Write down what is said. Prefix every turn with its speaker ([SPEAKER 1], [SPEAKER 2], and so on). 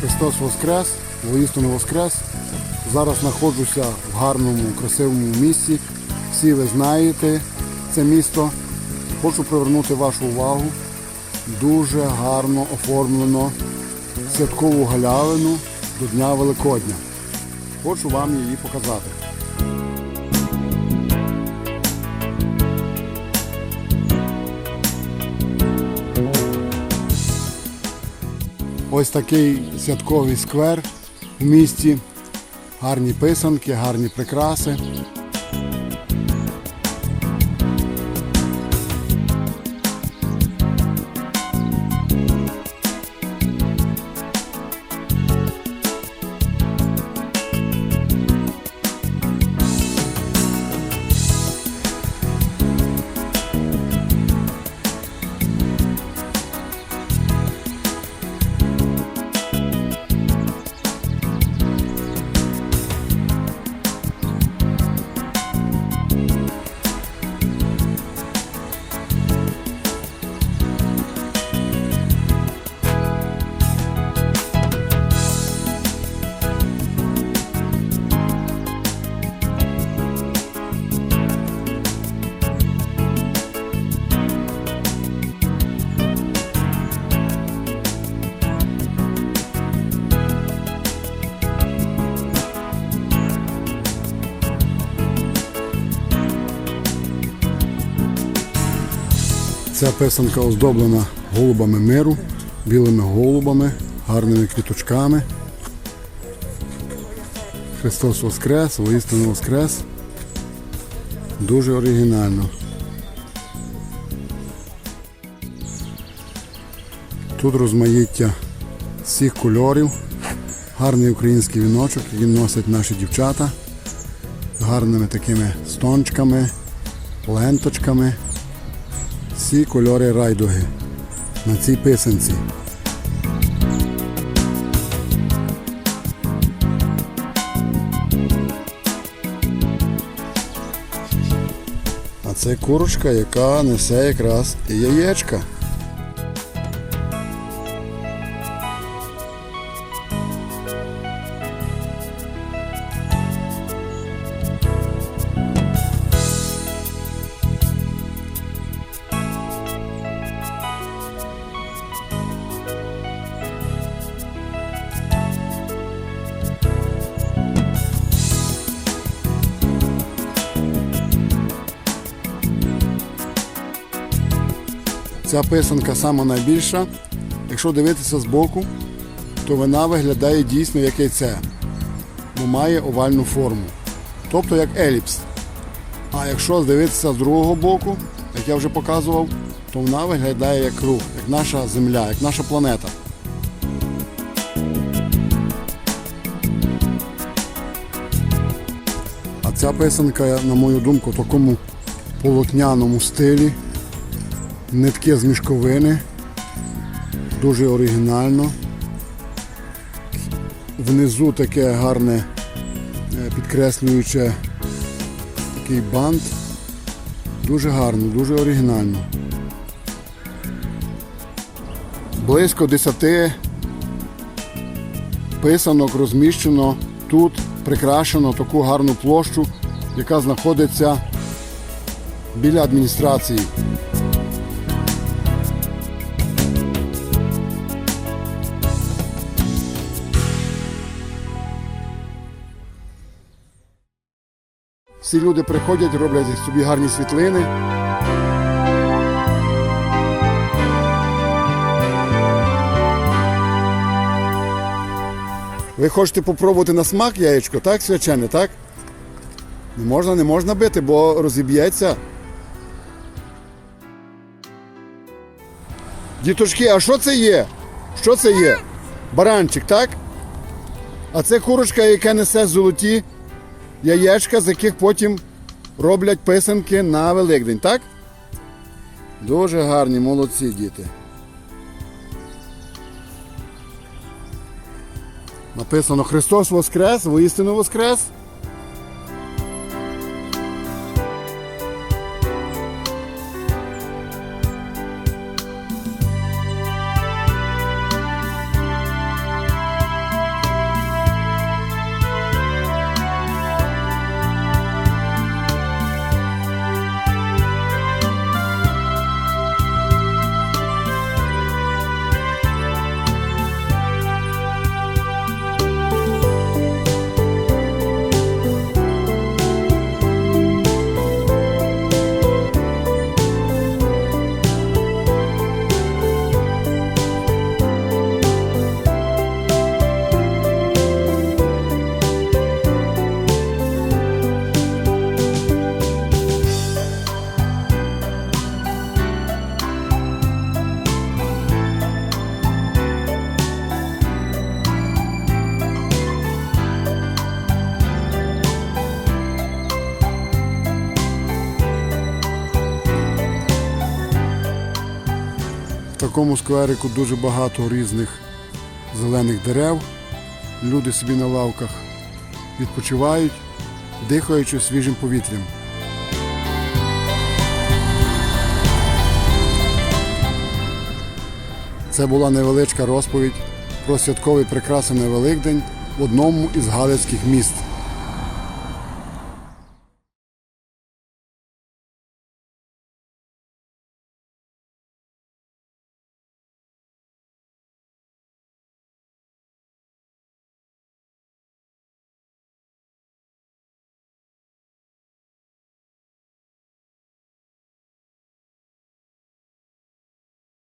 [SPEAKER 1] Христос Воскрес, воістину Воскрес. Зараз знаходжуся в гарному, красивому місці. Всі ви знаєте це місто. Хочу привернути вашу увагу. Дуже гарно оформлено святкову галявину до Дня Великодня. Хочу вам її показати. Ось такий святковий сквер в місті. Гарні писанки, гарні прикраси. Ця писанка оздоблена голубами миру, білими голубами, гарними квіточками. Христос Воскрес, воістину Воскрес. Дуже оригінально. Тут розмаїття всіх кольорів. Гарний український віночок, який носять наші дівчата. З гарними такими стончками, ленточками всі кольори райдуги на цій писанці. А це курочка, яка несе якраз яєчка. Ця писанка сама найбільша. Якщо дивитися збоку, то вона виглядає дійсно як яйце, бо має овальну форму. Тобто як еліпс. А якщо дивитися з другого боку, як я вже показував, то вона виглядає як круг, як наша земля, як наша планета. А ця писанка, на мою думку, в такому полотняному стилі нитки з мішковини. Дуже оригінально. Внизу таке гарне е, підкреслююче такий бант. Дуже гарно, дуже оригінально. Близько 10 писанок розміщено тут, прикрашено таку гарну площу, яка знаходиться біля адміністрації. Всі люди приходять, роблять собі гарні світлини. Ви хочете попробувати на смак яєчко, так, свячене, так? Не можна, не можна бити, бо розіб'ється. Діточки, а що це є? Що це є? Баранчик, так? А це курочка, яка несе золоті яєчка, з яких потім роблять писанки на Великдень, так? Дуже гарні, молодці діти. Написано Христос Воскрес, воістину Воскрес. Такому скверику дуже багато різних зелених дерев. Люди собі на лавках відпочивають, дихаючи свіжим повітрям. Це була невеличка розповідь про святкові прикраси на Великдень в одному із галицьких міст.